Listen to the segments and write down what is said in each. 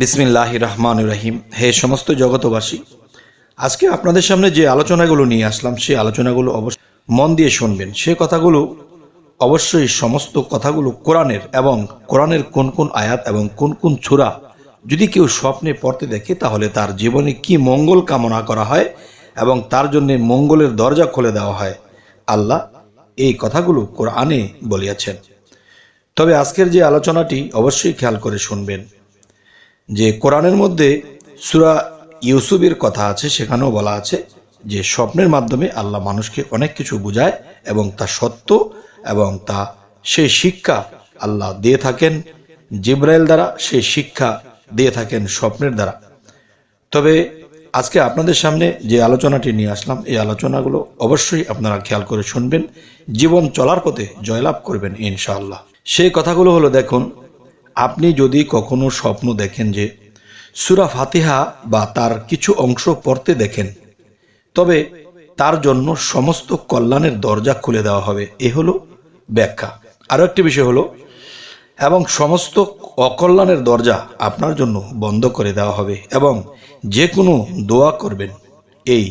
বিসমিল্লাহ রহমান রহিম। হে সমস্ত জগতবাসী, আজকে আপনাদের সামনে যে আলোচনাগুলো নিয়ে আসলাম, সেই আলোচনাগুলো অবশ্যই মন দিয়ে শুনবেন। সে কথাগুলো অবশ্যই সমস্ত কথাগুলো কোরআনের এবং কোরআনের কোন কোন আয়াত এবং কোন কোন ছুরা যদি কেউ স্বপ্নে পড়তে দেখে, তাহলে তার জীবনে কি মঙ্গল কামনা করা হয় এবং তার জন্যে মঙ্গলের দরজা খুলে দেওয়া হয়, আল্লাহ এই কথাগুলো কোরআনে বলিয়াছেন। তবে আজকের যে আলোচনাটি অবশ্যই খেয়াল করে শুনবেন। যে কোরআনের মধ্যে সুরা ইউসুফের কথা আছে, সেখানেও বলা আছে যে স্বপ্নের মাধ্যমে আল্লাহ মানুষকে অনেক কিছু বোঝায় এবং তা সত্য এবং তা সেই শিক্ষা আল্লাহ দিয়ে থাকেন, জিব্রাইল দ্বারা সেই শিক্ষা দিয়ে থাকেন স্বপ্নের দ্বারা। তবে আজকে আপনাদের সামনে যে আলোচনাটি নিয়ে আসলাম, এই আলোচনাগুলো অবশ্যই আপনারা খেয়াল করে শুনবেন। জীবন চলার পথে জয়লাভ করবেন ইনশাআল্লাহ। সেই কথাগুলো হলো, দেখুন আপনি যদি কখনো স্বপ্ন দেখেন যে সুরা ফাতিহা বা তার কিছু অংশ পড়তে দেখেন, তবে তার জন্য সমস্ত কল্যাণের দরজা খুলে দেওয়া হবে। এ হলো ব্যাখ্যা। আরও একটি বিষয় হলো, এবং সমস্ত অকল্যাণের দরজা আপনার জন্য বন্ধ করে দেওয়া হবে এবং যে কোনো দোয়া করবেন। এই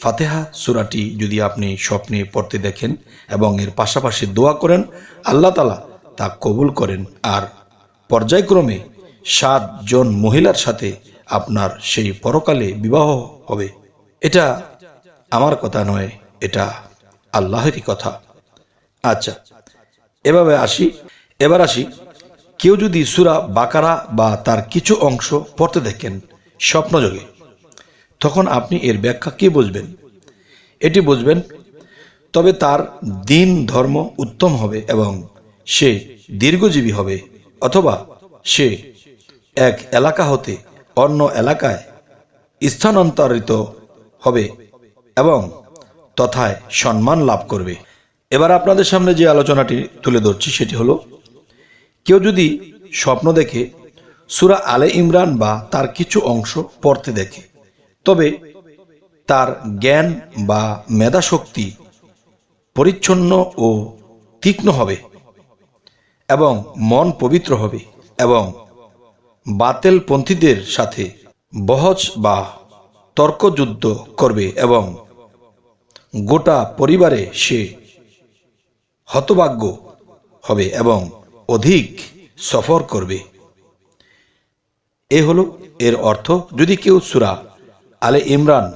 ফাতেহা সুরাটি যদি আপনি স্বপ্নে পড়তে দেখেন এবং এর পাশাপাশি দোয়া করেন, আল্লাহ তালা তা কবুল করেন। আর পর্যায়ক্রমে সাতজন মহিলার সাথে আপনার সেই পরকালে বিবাহ হবে। এটা আমার কথা নয়, এটা আল্লাহেরই কথা। আচ্ছা এভাবে আসি। এবার আসি, কেউ যদি সুরা বাকারা বা তার কিছু অংশ পড়তে দেখেন স্বপ্নযোগে তখন আপনি এর ব্যাখ্যা কি বুঝবেন? এটি বুঝবেন, তবে তার দিন ধর্ম উত্তম হবে এবং সে দীর্ঘজীবী হবে। অথবা সে এক এলাকা হতে অন্য এলাকায় স্থানান্তরিত হবে এবং তথায় সম্মান লাভ করবে। এবার আপনাদের সামনে যে আলোচনাটি তুলে ধরছি সেটি হলো, কেউ যদি স্বপ্ন দেখে সুরা আলে ইমরান বা তার কিছু অংশ পড়তে দেখে, তবে তার জ্ঞান বা মেধাশক্তি পরিচ্ছন্ন ও তীক্ষ্ণ হবে। এবং মন পবিত্র হবে এবং বাতেল পন্থীদের সাথে বহজ বা তর্কযুদ্ধ করবে এবং গোটা পরিবারে সে হতভাগ্য হবে এবং অধিক সফর করবে। এ হলো এর অর্থ। যদি কেউ সুরা আলে ইমরান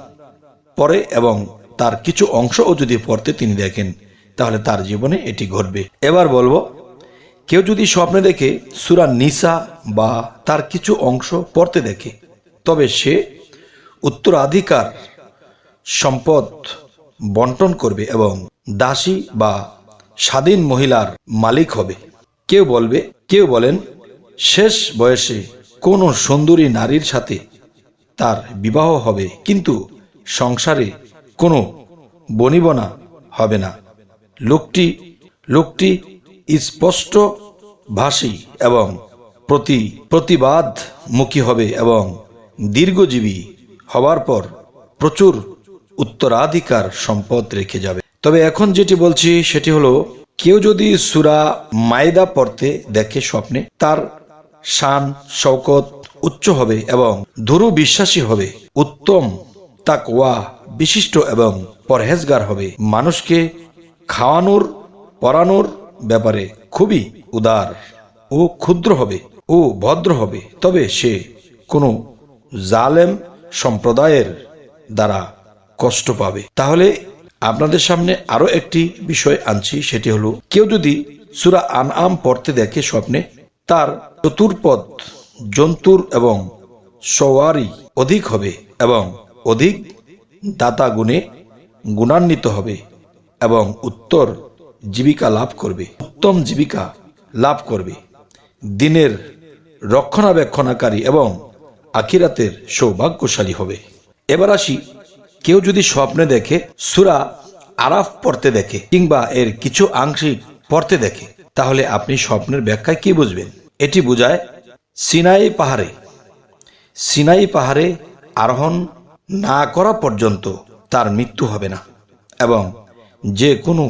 পড়ে এবং তার কিছু অংশও যদি পড়তে তিনি দেখেন, তাহলে তার জীবনে এটি ঘটবে। এবার বলব কেউ যদি স্বপ্নে দেখে সুরা নিসা বা তার কিছু অংশ পড়তে দেখে, তবে সে উত্তরাধিকার, সম্পদ বন্টন করবে এবং দাসী বা স্বাধীন মহিলার মালিক হবে। কেউ বলবে, কেউ বলেন, শেষ বয়সে কোনো সুন্দরী নারীর সাথে তার বিবাহ হবে, কিন্তু সংসারে কোনো বনিবনা হবে না। লোকটি লোকটি স্পষ্ট ভাষী এবং প্রতি প্রতিবাদমুখী হবে এবং দীর্ঘজীবী হওয়ার পর প্রচুর উত্তরাধিকার সম্পদ রেখে যাবে। তবে এখন যেটি বলছি, সেটি হলো, কেউ যদি সুরা মায়দা পড়তে দেখে স্বপ্নে, তার শান শৌকত উচ্চ হবে এবং ধুরু বিশ্বাসী হবে, উত্তম তাকওয়া বিশিষ্ট এবং পরহেজগার হবে। মানুষকে খাওয়ানোর, পরানোর ব্যাপারে খুবই উদার। ও ক্ষুদ্র হবে, ও ভদ্র হবে, তবে সে কোনো জালেম সম্প্রদায়ের দ্বারা কষ্ট পাবে। তাহলে আপনাদের সামনে আরও একটি বিষয় আনছি, সেটি হলো, কেউ যদি সুরা আন আম পড়তে দেখে স্বপ্নে, তার চতুর্পদ জন্তুর এবং সওয়ারি অধিক হবে এবং অধিক দাতা গুণে গুণান্বিত হবে এবং উত্তর জীবিকা লাভ করবে, উত্তম জীবিকা লাভ করবে। দিনের রক্ষণাবেক্ষণাকারী এবং আখিরাতের সৌভাগ্যশালী হবে। এবার আসি, কেউ যদি স্বপ্নে দেখে, সুরা আরাফ পড়তে দেখে, কিংবা এর কিছু আংশিক পড়তে দেখে, তাহলে আপনি স্বপ্নের ব্যাখ্যায় কি বুঝবেন? এটি বোঝায় সিনাই পাহাড়ে। সিনাই পাহাড়ে আরোহণ না করা পর্যন্ত তার মৃত্যু হবে না, এবং যে কোনো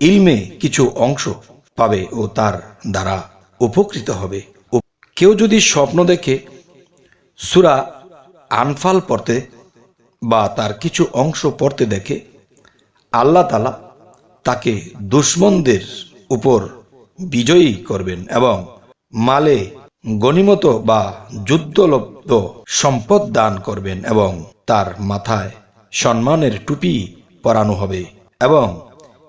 ইলমে কিছু অংশ পাবে ও তার দ্বারা উপকৃত হবে। কেউ যদি স্বপ্ন দেখে সুরা আনফাল পড়তে বা তার কিছু অংশ পড়তে দেখে, আল্লাহ তালা তাকে দুশ্মনদের উপর বিজয়ী করবেন এবং মালে গণিমত বা যুদ্ধলব্ধ সম্পদ দান করবেন এবং তার মাথায় সম্মানের টুপি পরানো হবে এবং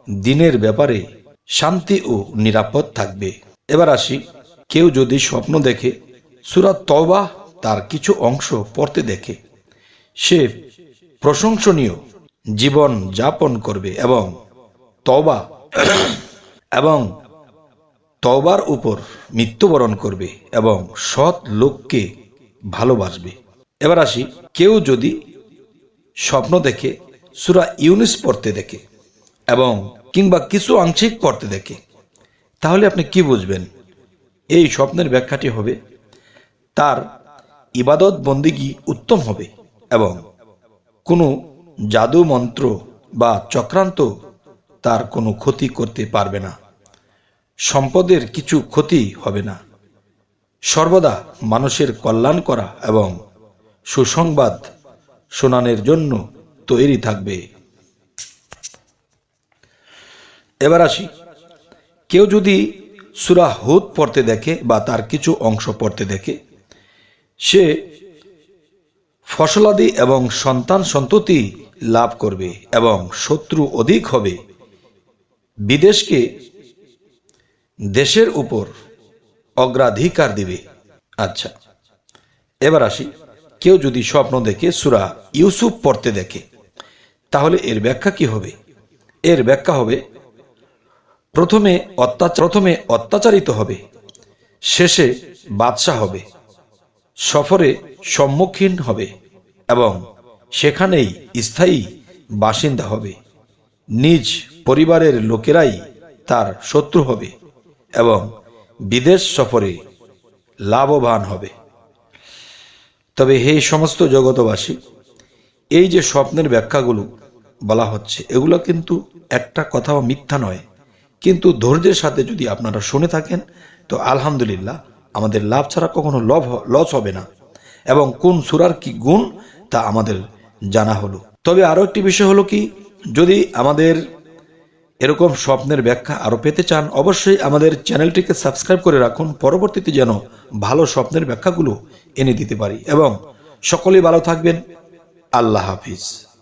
দিনের ব্যাপারে শান্তি ও নিরাপদ থাকবে। এবার আসি, কেউ যদি স্বপ্ন দেখে সুরাত তওবা তার কিছু অংশ পড়তে দেখে। সে প্রশংসনীয় জীবন যাপন করবে এবং তওবা এবং তওবার উপর মৃত্যুবরণ করবে এবং সৎ লোককে ভালোবাসবে। এবার আসি, কেউ যদি স্বপ্ন দেখে, সুরা ইউনিস পড়তে দেখে। এবং কিংবা কিছু আংশিক পড়তে দেখে। তাহলে আপনি কি বুঝবেন? এই স্বপ্নের ব্যাখ্যাটি হবে, তার ইবাদত বন্দিগি উত্তম হবে এবং কোনো জাদু মন্ত্র বা চক্রান্ত তার কোনো ক্ষতি করতে পারবে না। সম্পদের কিছু ক্ষতি হবে না। সর্বদা মানুষের কল্যাণ করা এবং সুসংবাদ শোনানোর জন্য তৈরি থাকবে। এবার আসি। কেউ যদি সুরা হুদ পড়তে দেখে বা তার কিছু অংশ পড়তে দেখে, সে ফসলাদি এবং সন্তান সন্ততি লাভ করবে এবং শত্রু অধিক হবে। বিদেশকে দেশের উপর অগ্রাধিকার দিবে। আচ্ছা এবার আসি। কেউ যদি স্বপ্ন দেখে সুরা ইউসুফ পড়তে দেখে, তাহলে এর ব্যাখ্যা কি হবে? এর ব্যাখ্যা হবে প্রথমে প্রথমে অত্যাচারিত হবে, শেষে বাদশাহ হবে, সফরে সম্মুখীন হবে এবং সেখানেই স্থায়ী বাসিন্দা হবে। নিজ পরিবারের লোকেরাই তার শত্রু হবে এবং বিদেশ সফরে লাভবান হবে। তবে হে সমস্ত জগতবাসী এই যে স্বপ্নের ব্যাখ্যাগুলো বলা হচ্ছে, এগুলো কিন্তু একটা কথাও মিথ্যা নয়। কিন্তু ধৈর্যের সাথে যদি আপনারা শুনে থাকেন, তো আলহামদুলিল্লাহ আমাদের লাভ ছাড়া কখনো লভ লস হবে না। এবং কোন সুরার কি গুণ, তা আমাদের জানা হলো। তবে আরও একটি বিষয় হলো কি, যদি আমাদের এরকম স্বপ্নের ব্যাখ্যা আরও পেতে চান, অবশ্যই আমাদের চ্যানেলটিকে সাবস্ক্রাইব করে রাখুন। পরবর্তীতে যেন ভালো স্বপ্নের ব্যাখ্যাগুলো এনে দিতে পারি। এবং সকলেই ভালো থাকবেন। আল্লাহ হাফিজ।